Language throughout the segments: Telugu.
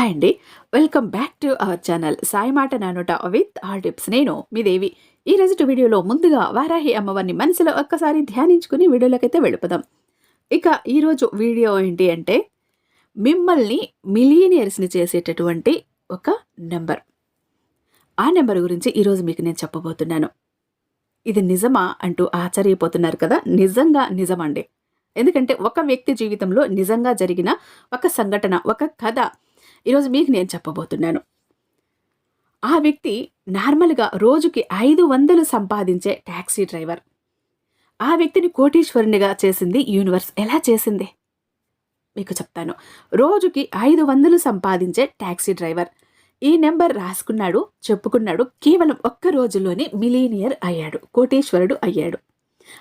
హాయ్ అండి. Welcome back to our channel Sai మాట నానోట విత్ ఆల్ టిప్స్ నేను మీ దేవి. ఈ రోజు వీడియోలో ముందుగా వారాహి అమ్మవారిని మనసులో ఒక్కసారి ధ్యానించుకుని వీడియోలోకైతే వెళ్ళిపోదాం. ఇక ఈరోజు వీడియో ఏంటి అంటే మిమ్మల్ని మిలియనియర్స్ని చేసేటటువంటి ఒక నెంబర్ ఆ నెంబర్ గురించి ఈరోజు మీకు నేను చెప్పబోతున్నాను. ఇది నిజమా అంటూ ఆశ్చర్యపోతున్నారు కదా? నిజంగా నిజమండి. ఎందుకంటే ఒక వ్యక్తి జీవితంలో నిజంగా జరిగిన ఒక సంఘటన ఒక కథ ఈరోజు మీకు నేను చెప్పబోతున్నాను. ఆ వ్యక్తి నార్మల్గా రోజుకి ఐదు వందలు సంపాదించే ట్యాక్సీ డ్రైవర్. ఆ వ్యక్తిని కోటీశ్వరునిగా చేసింది యూనివర్స్. ఎలా చేసింది? మీకు చెప్తాను. రోజుకి ఐదు వందలు సంపాదించే ట్యాక్సీ డ్రైవర్. ఈ నెంబర్ రాసుకున్నాడు చెప్పుకున్నాడు కేవలం ఒక్క రోజులోనే మిలీనియర్ అయ్యాడు కోటీశ్వరుడు అయ్యాడు.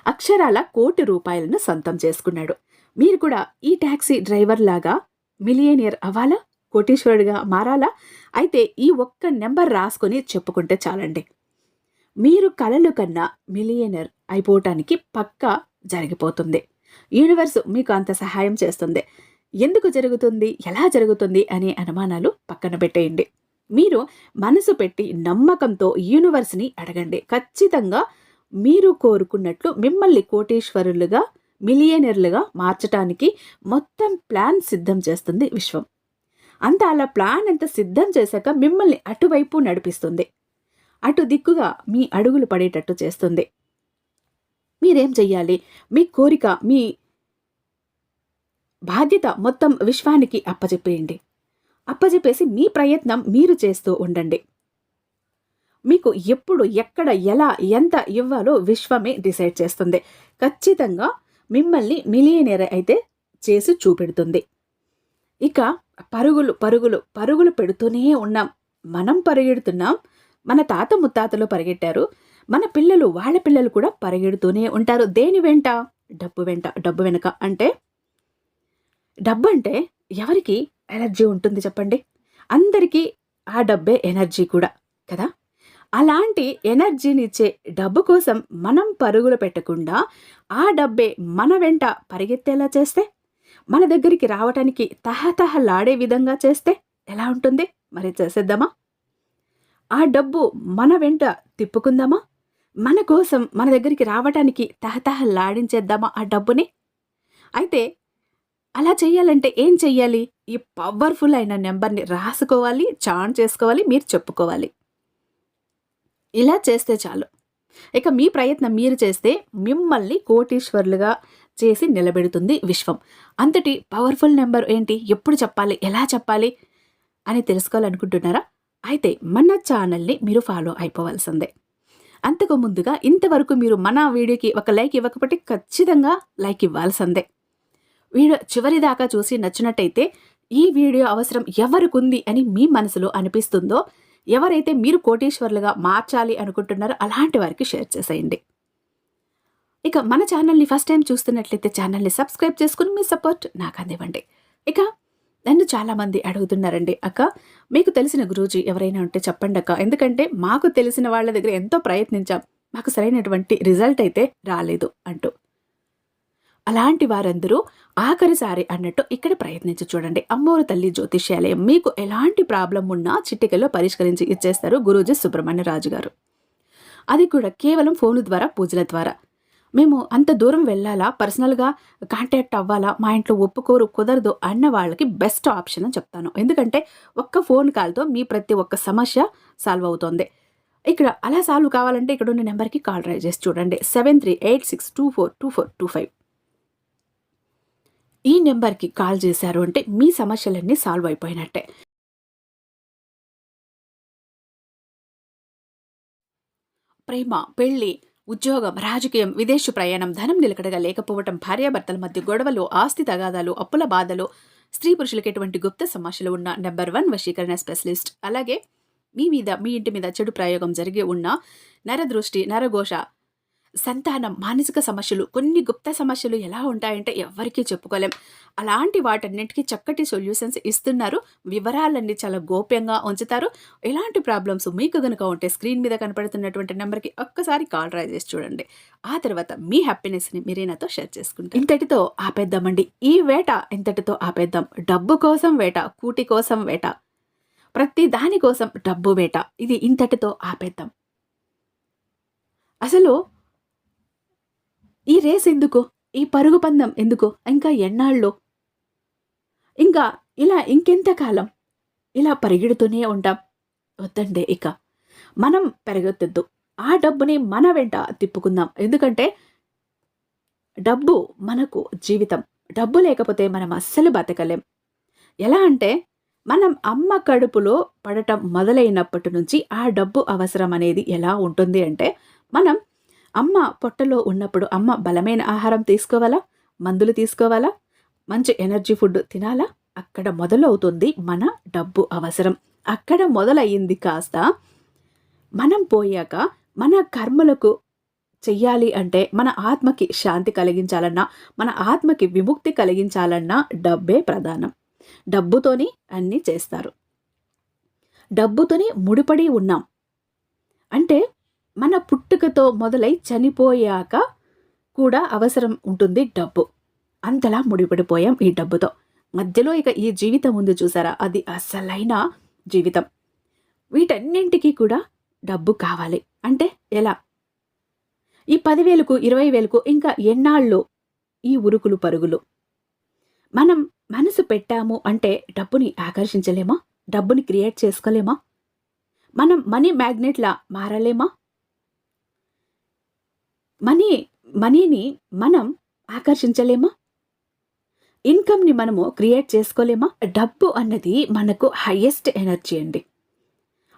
అక్షరాల కోటి రూపాయలను సొంతం చేసుకున్నాడు. మీరు కూడా ఈ ట్యాక్సీ డ్రైవర్ లాగా మిలియనియర్ అవ్వాలా? కోటీశ్వరుడిగా మారాలా? అయితే ఈ ఒక్క నెంబర్ రాసుకొని చెప్పుకుంటే చాలండి. మీరు కలలు కన్నా మిలియనర్ అయిపోవటానికి పక్కా జరిగిపోతుంది. యూనివర్స్ మీకు అంత సహాయం చేస్తుంది. ఎందుకు జరుగుతుంది? ఎలా జరుగుతుంది? అనే అనుమానాలు పక్కన పెట్టేయండి. మీరు మనసు పెట్టి నమ్మకంతో యూనివర్స్ని అడగండి. ఖచ్చితంగా మీరు కోరుకున్నట్లు మిమ్మల్ని కోటీశ్వరులుగా మిలియనర్లుగా మార్చటానికి మొత్తం ప్లాన్ సిద్ధం చేస్తుంది విశ్వం. అంత అలా ప్లాన్ అంతా సిద్ధం చేశాక మిమ్మల్ని అటువైపు నడిపిస్తుంది. అటు దిక్కుగా మీ అడుగులు పడేటట్టు చేస్తుంది. మీరేం చెయ్యాలి? మీ కోరిక మీ బాధ్యత మొత్తం విశ్వానికి అప్పచెప్పేయండి అప్పచెప్పేసి మీ ప్రయత్నం మీరు చేస్తూ ఉండండి. మీకు ఎప్పుడు ఎక్కడ ఎలా ఎంత ఇవ్వాలో విశ్వమే డిసైడ్ చేస్తుంది. ఖచ్చితంగా మిమ్మల్ని మిలియనేర్ అయితే చేసి చూపెడుతుంది. ఇక పరుగులు పరుగులు పరుగులు పెడుతూనే ఉన్నాం. మనం పరిగెడుతున్నాం. మన తాత ముత్తాతలు పరిగెట్టారు. మన పిల్లలు వాళ్ళ పిల్లలు కూడా పరిగెడుతూనే ఉంటారు. దేని వెంట? డబ్బు వెంట. డబ్బు వెనక అంటే? డబ్బు అంటే ఎవరికి ఎనర్జీ ఉంటుంది చెప్పండి? అందరికీ ఆ డబ్బే ఎనర్జీ కూడా కదా? అలాంటి ఎనర్జీని ఇచ్చే డబ్బు కోసం మనం పరుగులు పెట్టకుండా ఆ డబ్బే మన వెంట పరిగెత్తేలా చేస్తే? మన దగ్గరికి రావటానికి తహతహలాడే విధంగా చేస్తే ఎలా ఉంటుంది? మరి చేసేద్దామా? ఆ డబ్బు మన వెంట తిప్పుకుందామా? మన కోసం మన దగ్గరికి రావటానికి తహతహలాడించేద్దామా ఆ డబ్బుని? అయితే అలా చెయ్యాలంటే ఏం చెయ్యాలి? ఈ పవర్ఫుల్ అయిన నెంబర్ని రాసుకోవాలి చాన్ చేసుకోవాలి మీరు చెప్పుకోవాలి. ఇలా చేస్తే చాలు. ఇక మీ ప్రయత్నం మీరు చేస్తే మిమ్మల్ని కోటీశ్వర్లుగా చేసి నిలబెడుతుంది విశ్వం. అంతటి పవర్ఫుల్ నెంబర్ ఏంటి? ఎప్పుడు చెప్పాలి? ఎలా చెప్పాలి? అని తెలుసుకోవాలనుకుంటున్నారా? అయితే మన ఛానల్ని మీరు ఫాలో అయిపోవాల్సిందే. అంతకు ముందుగా ఇంతవరకు మీరు మన వీడియోకి ఒక లైక్ ఇవ్వకపోతే ఖచ్చితంగా లైక్ ఇవ్వాల్సిందే. వీడియో చివరి దాకా చూసి నచ్చినట్టయితే ఈ వీడియో అవసరం ఎవరికుంది అని మీ మనసులో అనిపిస్తుందో ఎవరైతే మీరు కోటీశ్వర్లుగా మార్చాలి అనుకుంటున్నారో అలాంటి వారికి షేర్ చేసేయండి. ఇక మన ఛానల్ని ఫస్ట్ టైం చూస్తున్నట్లయితే ఛానల్ని సబ్స్క్రైబ్ చేసుకుని మీ సపోర్ట్ నాకు అందివ్వండి. ఇక నన్ను చాలామంది అడుగుతున్నారండి అక్క మీకు తెలిసిన గురూజీ ఎవరైనా ఉంటే చెప్పండి అక్క. ఎందుకంటే మాకు తెలిసిన వాళ్ళ దగ్గర ఎంతో ప్రయత్నించాం. మాకు సరైనటువంటి రిజల్ట్ అయితే రాలేదు అంటూ. అలాంటి వారందరూ ఆఖరిసారి అన్నట్టు ఇక్కడ ప్రయత్నించి చూడండి. అమ్మోరు తల్లి జ్యోతిష్యాలయం మీకు ఎలాంటి ప్రాబ్లం ఉన్నా చిట్టికల్లో పరిష్కరించి ఇచ్చేస్తారు గురూజీ సుబ్రహ్మణ్య రాజు గారు అది కూడా కేవలం ఫోను ద్వారా పూజల ద్వారా. మేము అంత దూరం వెళ్ళాలా? పర్సనల్గా కాంటాక్ట్ అవ్వాలా? మా ఇంట్లో ఒప్పుకోరు కుదరదు అన్న వాళ్ళకి బెస్ట్ ఆప్షన్ అని చెప్తాను. ఎందుకంటే ఒక్క ఫోన్ కాల్తో మీ ప్రతి ఒక్క సమస్య సాల్వ్ అవుతుంది. ఇక్కడ అలా సాల్వ్ కావాలంటే ఇక్కడ ఉన్న నెంబర్కి కాల్ ట్రై చేసి చూడండి. Seven three eight six two four two four two five. ఈ నెంబర్కి కాల్ చేశారు అంటే మీ సమస్యలన్నీ సాల్వ్ అయిపోయినట్టే. ప్రేమ పెళ్ళి ఉద్యోగం రాజకీయం విదేశీ ప్రయాణం ధనం నిలకడగా లేకపోవటం భార్యాభర్తల మధ్య గొడవలు ఆస్తి తగాదాలు అప్పుల బాధలు స్త్రీ పురుషులకు ఎటువంటి గుప్త సమస్యలు ఉన్న నెంబర్ వన్ వశీకరణ స్పెషలిస్ట్. అలాగే మీ మీద మీ ఇంటి మీద చెడు ప్రయోగం జరిగి ఉన్న నరదృష్టి నరఘోష సంతానం మానసిక సమస్యలు కొన్ని గుప్త సమస్యలు ఎలా ఉంటాయంటే ఎవరికీ చెప్పుకోలేం. అలాంటి వాటన్నిటికీ చక్కటి సొల్యూషన్స్ ఇస్తున్నారు. వివరాలన్నీ చాలా గోప్యంగా ఉంచుతారు. ఎలాంటి ప్రాబ్లమ్స్ మీకు కనుక ఉంటే స్క్రీన్ మీద కనపడుతున్నటువంటి నెంబర్కి ఒక్కసారి కాల్ ట్రై చేసి చూడండి. ఆ తర్వాత మీ హ్యాపీనెస్ని మీరే నాతో షేర్ చేసుకుంటారు. ఇంతటితో ఆపేద్దామండి. ఈ వేట ఇంతటితో ఆపేద్దాం. డబ్బు కోసం వేట కూటి కోసం వేట ప్రతి దానికోసం డబ్బు వేట. ఇది ఇంతటితో ఆపేద్దాం. అసలు ఈ రేస్ ఎందుకు? ఈ పరుగు పందెం ఎందుకు? ఇంకా ఎన్నాళ్ళు? ఇంకా ఇలా ఇంకెంతకాలం ఇలా పరిగెడుతూనే ఉంటాం. వద్దండి ఇక. మనం పెరగొద్దు. ఆ డబ్బుని మన వెంట తిప్పుకుందాం. ఎందుకంటే డబ్బు మనకు జీవితం. డబ్బు లేకపోతే మనం అస్సలు బతకలేం. ఎలా అంటే మనం అమ్మ కడుపులో పడటం మొదలైనప్పటి నుంచి ఆ డబ్బు అవసరం అనేది ఎలా ఉంటుంది అంటే మనం అమ్మ పొట్టలో ఉన్నప్పుడు అమ్మ బలమైన ఆహారం తీసుకోవాలా? మందులు తీసుకోవాలా? మంచి ఎనర్జీ ఫుడ్ తినాలా? అక్కడ మొదలవుతుంది మన డబ్బు అవసరం. అక్కడ మొదలయ్యింది కాస్త మనం పోయాక మన కర్మలకు చెయ్యాలి అంటే మన ఆత్మకి శాంతి కలిగించాలన్నా మన ఆత్మకి విముక్తి కలిగించాలన్నా డబ్బే ప్రధానం. డబ్బుతోని అన్నీ చేస్తారు. డబ్బుతోని ముడిపడి ఉన్నాం. అంటే మన పుట్టుకతో మొదలై చనిపోయాక కూడా అవసరం ఉంటుంది డబ్బు. అంతలా ముడిపడిపోయాం ఈ డబ్బుతో. మధ్యలో ఇక ఈ జీవితం ఉంది చూసారా? అది అసలైన జీవితం. వీటన్నింటికీ కూడా డబ్బు కావాలి. అంటే ఎలా? ఈ పదివేలకు ఇరవై వేలకు ఇంకా ఎన్నాళ్ళు ఈ ఉరుకులు పరుగులు? మనం మనసు పెట్టాము అంటే డబ్బుని ఆకర్షించలేమా? డబ్బుని క్రియేట్ చేసుకోలేమా? మనం మనీ మ్యాగ్నెట్లా మారలేమా? మనీ మనీని మనం ఆకర్షించలేమా? ఇన్కమ్ని మనము క్రియేట్ చేసుకోలేమా? డబ్బు అన్నది మనకు హయ్యెస్ట్ ఎనర్జీ అండి.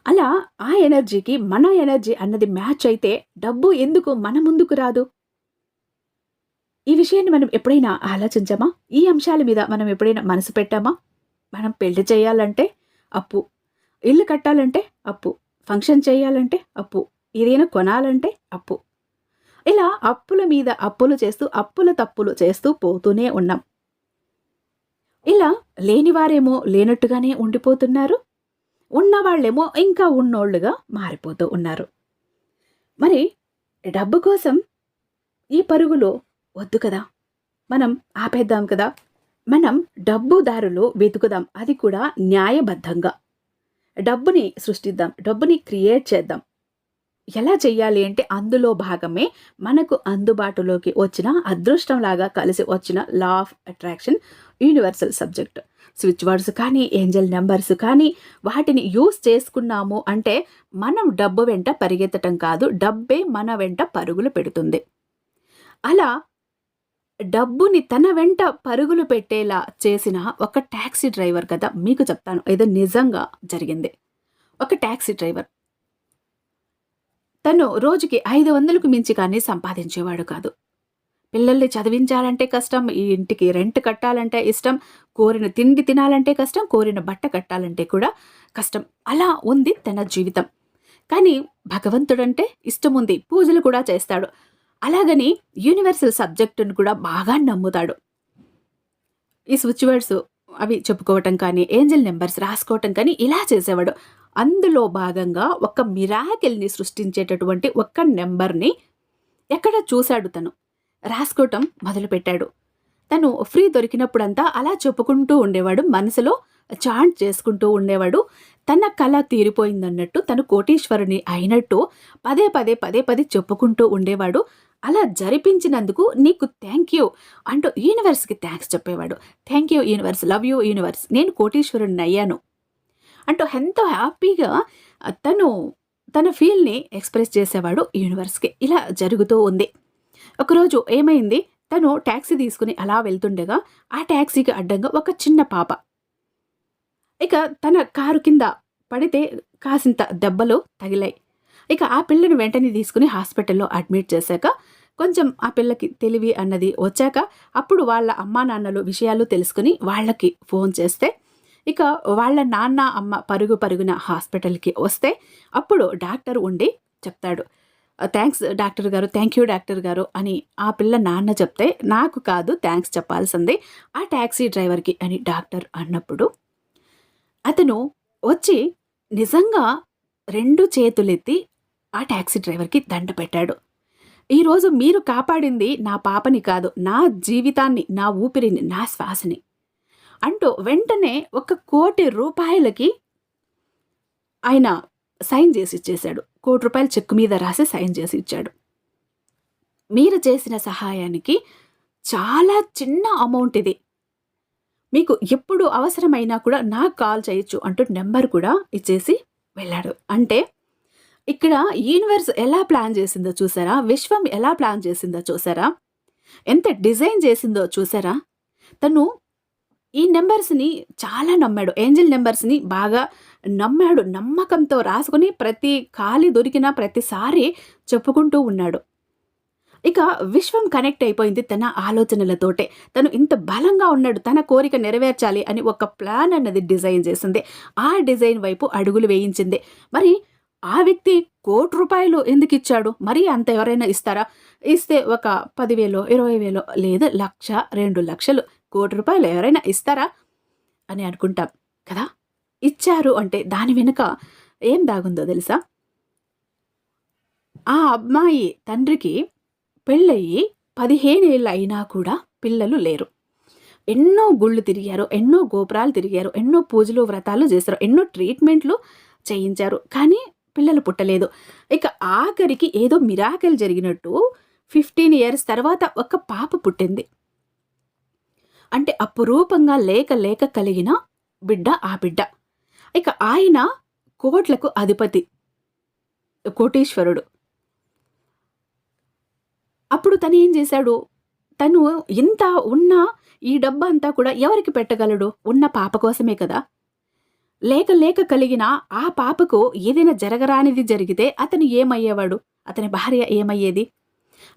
అలా ఆ ఎనర్జీకి మన ఎనర్జీ అన్నది మ్యాచ్ అయితే డబ్బు ఎందుకు మన ముందుకు రాదు? ఈ విషయాన్ని మనం ఎప్పుడైనా ఆలోచించామా? ఈ అంశాల మీద మనం ఎప్పుడైనా మనసు పెట్టామా? మనం పెళ్ళి చేయాలంటే అప్పు ఇల్లు కట్టాలంటే అప్పు ఫంక్షన్ చేయాలంటే అప్పు ఏదైనా కొనాలంటే అప్పు. ఇలా అప్పుల మీద అప్పులు చేస్తూ అప్పుల తప్పులు చేస్తూ పోతూనే ఉన్నాం. ఇలా లేనివారేమో లేనట్టుగానే ఉండిపోతున్నారు. ఉన్నవాళ్ళేమో ఇంకా ఉన్నోళ్ళుగా మారిపోతూ ఉన్నారు. మరి డబ్బు కోసం ఈ పరుగులో వద్దు కదా? మనం ఆపేద్దాం కదా? మనం డబ్బుదారులు వెతుకుదాం. అది కూడా న్యాయబద్ధంగా. డబ్బుని సృష్టిద్దాం. డబ్బుని క్రియేట్ చేద్దాం. ఎలా చేయాలి అంటే అందులో భాగమే మనకు అందుబాటులోకి వచ్చిన అదృష్టంలాగా కలిసి వచ్చిన law of attraction universal subject switch words కానీ ఏంజల్ నెంబర్స్ కానీ వాటిని యూస్ చేసుకున్నాము అంటే మనం డబ్బు వెంట పరిగెత్తటం కాదు డబ్బే మన వెంట పరుగులు పెడుతుంది. అలా డబ్బుని తన వెంట పరుగులు పెట్టేలా చేసిన ఒక ట్యాక్సీ డ్రైవర్ కదా మీకు చెప్తాను ఇది నిజంగా జరిగింది. ఒక ట్యాక్సీ డ్రైవర్. తను రోజుకి ఐదు వందలకు మించి కానీ సంపాదించేవాడు కాదు. పిల్లల్ని చదివించాలంటే కష్టం ఈ ఇంటికి రెంట్ కట్టాలంటే ఇష్టం కోరిన తిండి తినాలంటే కష్టం కోరిన బట్ట కట్టాలంటే కూడా కష్టం. అలా ఉంది తన జీవితం. కానీ భగవంతుడంటే ఇష్టం ఉంది పూజలు కూడా చేస్తాడు. అలాగని యూనివర్సల్ సబ్జెక్టును కూడా బాగా నమ్ముతాడు. ఈ స్విచ్ వర్డ్స్ అవి చెప్పుకోవటం కానీ ఏంజల్ నెంబర్స్ రాసుకోవటం కానీ ఇలా చేసేవాడు. అందులో భాగంగా ఒక మిరాకిల్ని సృష్టించేటటువంటి ఒక్క నెంబర్ని ఎక్కడ చూశాడు తను? రాసుకోవటం మొదలుపెట్టాడు. తను ఫ్రీ దొరికినప్పుడంతా అలా చెప్పుకుంటూ ఉండేవాడు మనసులో చాంట్ చేసుకుంటూ ఉండేవాడు. తన కళ తీరిపోయిందన్నట్టు తను కోటీశ్వరుని అయినట్టు పదే పదే పదే పదే చెప్పుకుంటూ ఉండేవాడు. అలా జరిపించినందుకు నీకు థ్యాంక్ యూ అంటూ యూనివర్స్కి థ్యాంక్స్ చెప్పేవాడు. Thank you universe love you universe నేను కోటీశ్వరుని అయ్యాను. అంటూ ఎంతో హ్యాపీగా తను తన ఫీల్ని ఎక్స్ప్రెస్ చేసేవాడు యూనివర్స్కి. ఇలా జరుగుతూ ఉంది. ఒకరోజు ఏమైంది? తను ట్యాక్సీ తీసుకుని అలా వెళ్తుండగా ఆ ట్యాక్సీకి అడ్డంగా ఒక చిన్న పాప. ఇక తన కారు కింద పడితే కాసింత దెబ్బలు తగిలాయి. ఇక ఆ పిల్లని వెంటనే తీసుకుని హాస్పిటల్లో అడ్మిట్ చేశాక కొంచెం ఆ పిల్లకి తెలివి అన్నది వచ్చాక అప్పుడు వాళ్ళ అమ్మా నాన్నలు విషయాలు తెలుసుకుని వాళ్ళకి ఫోన్ చేస్తే ఇక వాళ్ళ నాన్న అమ్మ పరుగు పరుగున హాస్పిటల్కి వస్తే అప్పుడు డాక్టర్ ఉండి చెప్తాడు. థ్యాంక్స్ డాక్టర్ గారు థ్యాంక్ యూ డాక్టర్ గారు అని ఆ పిల్ల నాన్న చెప్తే నాకు కాదు థ్యాంక్స్ చెప్పాల్సింది ఆ ట్యాక్సీ డ్రైవర్కి అని డాక్టర్ అన్నప్పుడు అతను వచ్చి నిజంగా రెండు చేతులెత్తి ఆ ట్యాక్సీ డ్రైవర్కి దండ పెట్టాడు. ఈరోజు మీరు కాపాడింది నా పాపని కాదు నా జీవితాన్ని నా ఊపిరిని నా శ్వాసని. అంటూ వెంటనే ఒక కోటి రూపాయలకి ఆయన సైన్ చేసి ఇచ్చేశాడు. కోటి రూపాయలు చెక్ మీద రాసి సైన్ చేసి ఇచ్చాడు. మీరు చేసిన సహాయానికి చాలా చిన్న అమౌంట్ ఇది. మీకు ఎప్పుడు అవసరమైనా కూడా నాకు కాల్ చేయొచ్చు అంటూ నెంబర్ కూడా ఇచ్చేసి వెళ్ళాడు. అంటే ఇక్కడ యూనివర్స్ ఎలా ప్లాన్ చేసిందో చూసారా? విశ్వం ఎలా ప్లాన్ చేసిందో చూసారా? ఎంత డిజైన్ చేసిందో చూసారా? తను ఈ నెంబర్స్ని చాలా నమ్మాడు. ఏంజిల్ నెంబర్స్ని బాగా నమ్మాడు. నమ్మకంతో రాసుకుని ప్రతి ఖాళీ దొరికిన ప్రతిసారి చెప్పుకుంటూ ఉన్నాడు. ఇక విశ్వం కనెక్ట్ అయిపోయింది తన ఆలోచనలతోటే. తను ఇంత బలంగా ఉన్నాడు తన కోరిక నెరవేర్చాలి అని ఒక ప్లాన్ అన్నది డిజైన్ చేసింది. ఆ డిజైన్ వైపు అడుగులు వేయించింది. మరి ఆ వ్యక్తి కోటి రూపాయలు ఎందుకు ఇచ్చాడు? మరి అంత ఎవరైనా ఇస్తారా? ఇస్తే ఒక పదివేలో ఇరవై వేలో లేదు లక్ష రెండు లక్షలు కోటి రూపాయలు ఎవరైనా ఇస్తారా అని అనుకుంటాం. కదా? ఇచ్చారు అంటే దాని వెనుక ఏం దాగుందో తెలుసా? ఆ అమ్మాయి తండ్రికి పెళ్ళయ్యి పదిహేనేళ్ళు అయినా కూడా పిల్లలు లేరు. ఎన్నో గుళ్ళు తిరిగారు ఎన్నో గోపురాలు తిరిగారు ఎన్నో పూజలు వ్రతాలు చేశారు ఎన్నో ట్రీట్మెంట్లు చేయించారు. కానీ పిల్లలు పుట్టలేదు. ఇక ఆఖరికి ఏదో మిరాకిల్ జరిగినట్టు ఫిఫ్టీన్ ఇయర్స్ తర్వాత ఒక పాప పుట్టింది. అంటే అపురూపంగా లేక లేక కలిగిన బిడ్డ ఆ బిడ్డ. ఇక ఆయన కోట్లకు అధిపతి. కోటీశ్వరుడు. అప్పుడు తను ఏం చేశాడు? తను ఇంత ఉన్న ఈ డబ్బు అంతా కూడా ఎవరికి పెట్టగలడు? ఉన్న పాప కోసమే కదా. లేక లేక కలిగిన ఆ పాపకు ఏదైనా జరగరానిది జరిగితే అతను ఏమయ్యేవాడు? అతని భార్య ఏమయ్యేది?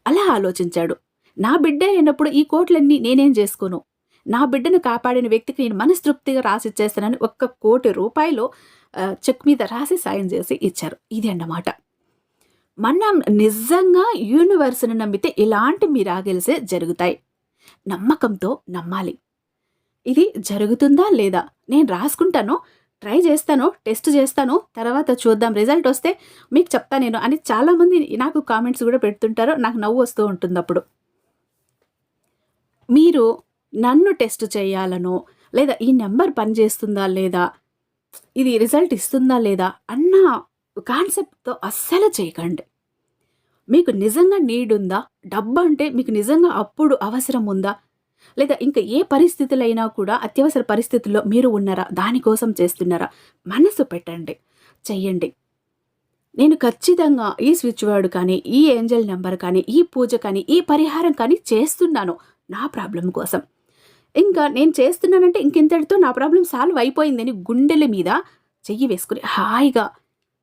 అలా ఆలోచించాడు. నా బిడ్డ అయినప్పుడు ఈ కోట్లన్నీ నేనేం చేసుకోను? నా బిడ్డను కాపాడిన వ్యక్తికి నేను మనస్తృప్తిగా రాసిచ్చేస్తానని ఒక్క కోటి రూపాయలు చెక్ మీద రాసి సాయం చేసి ఇచ్చారు. ఇది అన్నమాట. మనం నిజంగా యూనివర్స్ని నమ్మితే ఇలాంటి మిరాగిల్సే జరుగుతాయి. నమ్మకంతో నమ్మాలి. ఇది జరుగుతుందా లేదా? నేను రాసుకుంటాను ట్రై చేస్తాను టెస్ట్ చేస్తాను తర్వాత చూద్దాం రిజల్ట్ వస్తే మీకు చెప్తా నేను అని చాలామంది నాకు కామెంట్స్ కూడా పెడుతుంటారు నాకు నవ్వు వస్తూ ఉంటుంది అప్పుడు మీరు నన్ను టెస్ట్ చేయాలనో లేదా ఈ నెంబర్ పనిచేస్తుందా లేదా ఇది రిజల్ట్ ఇస్తుందా లేదా అన్న కాన్సెప్ట్తో అస్సలు చేయకండి. మీకు నిజంగా నీడ్ ఉందా డబ్బు అంటే మీకు నిజంగా అప్పుడు అవసరం ఉందా లేదా ఇంకా ఏ పరిస్థితులైనా కూడా అత్యవసర పరిస్థితుల్లో మీరు ఉన్నారా? దానికోసం చేస్తున్నారా? మనసు పెట్టండి. చెయ్యండి. నేను ఖచ్చితంగా ఈ స్విచ్ వర్డ్ కానీ ఈ ఏంజల్ నెంబర్ కానీ ఈ పూజ కానీ ఈ పరిహారం కానీ చేస్తున్నాను నా ప్రాబ్లం కోసం. ఇంకా నేను చేస్తున్నానంటే ఇంకెంతటితో నా ప్రాబ్లం సాల్వ్ అయిపోయిందని గుండెల మీద చెయ్యి వేసుకుని హాయిగా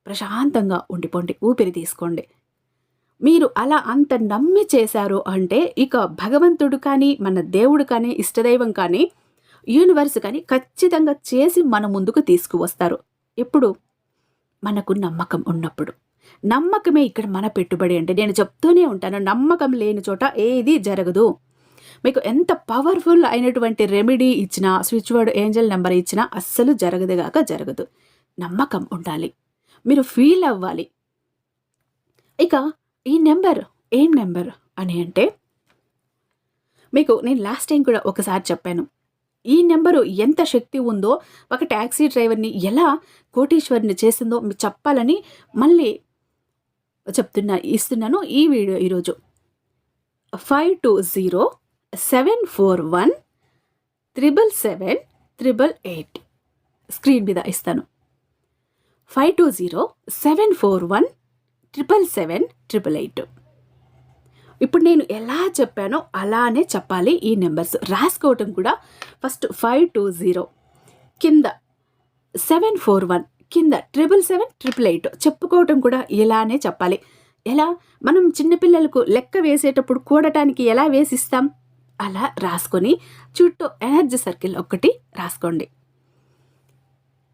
ప్రశాంతంగా ఉండిపోండి ఊపిరి తీసుకోండి. మీరు అలా అంత నమ్మి చేశారు అంటే ఇక భగవంతుడు కానీ మన దేవుడు కానీ ఇష్టదైవం కానీ యూనివర్స్ కానీ ఖచ్చితంగా చేసి మన ముందుకు తీసుకువస్తారు. ఎప్పుడు? మనకు నమ్మకం ఉన్నప్పుడు. నమ్మకమే ఇక్కడ మన పెట్టుబడి అంటే నేను చెప్తూనే ఉంటాను నమ్మకం లేని చోట ఏది జరగదు. మీకు ఎంత పవర్ఫుల్ అయినటువంటి రెమెడీ ఇచ్చినా స్విచ్ వర్డ్ ఏంజల్ నెంబర్ ఇచ్చినా అస్సలు జరగదుగాక జరగదు. నమ్మకం ఉండాలి. మీరు ఫీల్ అవ్వాలి. ఇక ఈ నెంబర్ ఏం నెంబర్ అని అంటే మీకు నేను లాస్ట్ టైం కూడా ఒకసారి చెప్పాను. ఈ నెంబరు ఎంత శక్తి ఉందో ఒక ట్యాక్సీ డ్రైవర్ని ఎలా కోటీశ్వరిని చేసిందో మీకు చెప్పాలని మళ్ళీ చెప్తున్నా ఇస్తున్నాను ఈ వీడియో ఈరోజు. Five two zero seven four one triple seven triple eight screen మీద ఇస్తాను. Five two zero seven four one triple seven triple eight. ఇప్పుడు నేను ఎలా చెప్పానో అలానే చెప్పాలి ఈ నెంబర్స్. రాసుకోవటం కూడా ఫస్ట్ ఫైవ్ టూ జీరో కింద సెవెన్ ఫోర్ వన్ కింద ట్రిపుల్ సెవెన్ ట్రిపుల్ ఎయిట్ చెప్పుకోవటం కూడా ఇలానే చెప్పాలి. ఎలా? మనం చిన్నపిల్లలకు లెక్క వేసేటప్పుడు కూడటానికి ఎలా వేసిస్తాం? అలా రాసుకొని చుట్టూ ఎనర్జీ సర్కిల్ ఒకటి రాసుకోండి.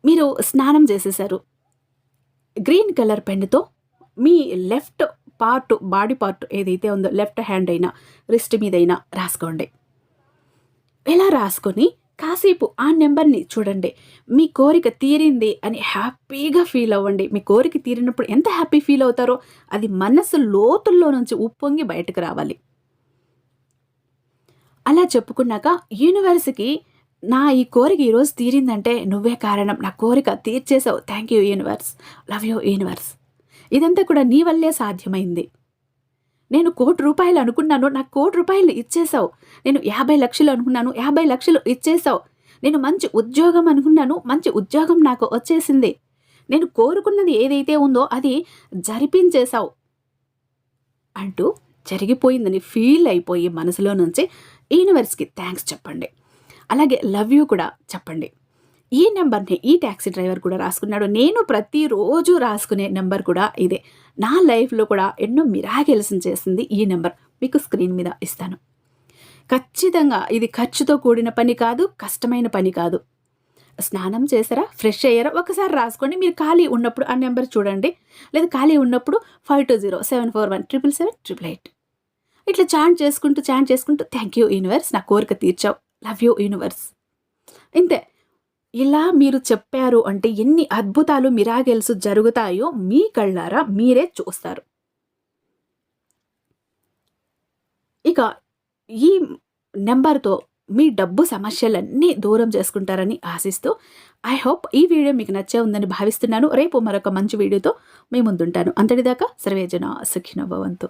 మీరు స్నానం చేసేసారు. గ్రీన్ కలర్ పెన్నుతో మీ లెఫ్ట్ పార్ట్ బాడీ పార్ట్ ఏదైతే ఉందో లెఫ్ట్ హ్యాండ్ అయినా రిస్ట్ మీద అయినా రాసుకోండి. ఇలా రాసుకొని కాసేపు ఆ నెంబర్ని చూడండి. మీ కోరిక తీరింది అని హ్యాపీగా ఫీల్ అవ్వండి. మీ కోరిక తీరినప్పుడు ఎంత హ్యాపీ ఫీల్ అవుతారో అది మనసు లోతుల్లో నుంచి ఉప్పొంగి బయటకు రావాలి. అలా చెప్పుకున్నాక యూనివర్స్కి నా ఈ కోరిక ఈరోజు తీరిందంటే నువ్వే కారణం. నా కోరిక తీర్చేసావు thank you universe. Love you universe. ఇదంతా కూడా నీ వల్లే సాధ్యమైంది. నేను కోటి రూపాయలు అనుకున్నాను. నాకు కోటి రూపాయలు ఇచ్చేసావు నేను యాభై లక్షలు అనుకున్నాను. యాభై లక్షలు ఇచ్చేసావు నేను మంచి ఉద్యోగం అనుకున్నాను. మంచి ఉద్యోగం నాకు వచ్చేసింది. నేను కోరుకున్నది ఏదైతే ఉందో అది జరిపించేశావు. అంటూ జరిగిపోయిందని ఫీల్ అయిపోయి మనసులో నుంచి యూనివర్స్కి థ్యాంక్స్ చెప్పండి. అలాగే లవ్ యూ కూడా చెప్పండి. ఈ నెంబర్ని ఈ ట్యాక్సీ డ్రైవర్ కూడా రాసుకున్నాడు. నేను ప్రతిరోజు రాసుకునే నెంబర్ కూడా ఇదే. నా లైఫ్లో కూడా ఎన్నో మిరాకిల్స్ని చేసింది ఈ నెంబర్. మీకు స్క్రీన్ మీద ఇస్తాను. ఖచ్చితంగా ఇది ఖర్చుతో కూడిన పని కాదు కష్టమైన పని కాదు. స్నానం చేసారా ఫ్రెష్ అయ్యారా? ఒకసారి రాసుకోండి. మీరు ఖాళీ ఉన్నప్పుడు ఆ నెంబర్ చూడండి. లేదా ఖాళీ ఉన్నప్పుడు five two zero seven four one triple seven triple eight. ఇట్లా చాంట్ చేసుకుంటూ చాంట్ చేసుకుంటూ థ్యాంక్ యూ యూనివర్స్ నా కోరిక తీర్చావు. లవ్ యూ యూనివర్స్ ఇంతే. ఇలా మీరు చెప్పారు అంటే ఎన్ని అద్భుతాలు మిరాగెల్స్ జరుగుతాయో మీ కళ్ళారా మీరే చూస్తారు. ఇక ఈ నెంబర్తో మీ డబ్బు సమస్యలన్నీ దూరం చేసుకుంటారని ఆశిస్తూ ఐ హోప్ ఈ వీడియో మీకు నచ్చే ఉందని భావిస్తున్నాను. రేపు మరొక మంచి వీడియోతో మీ ముందుంటాను. అంతటిదాకా సర్వేజన సుఖినభవంతు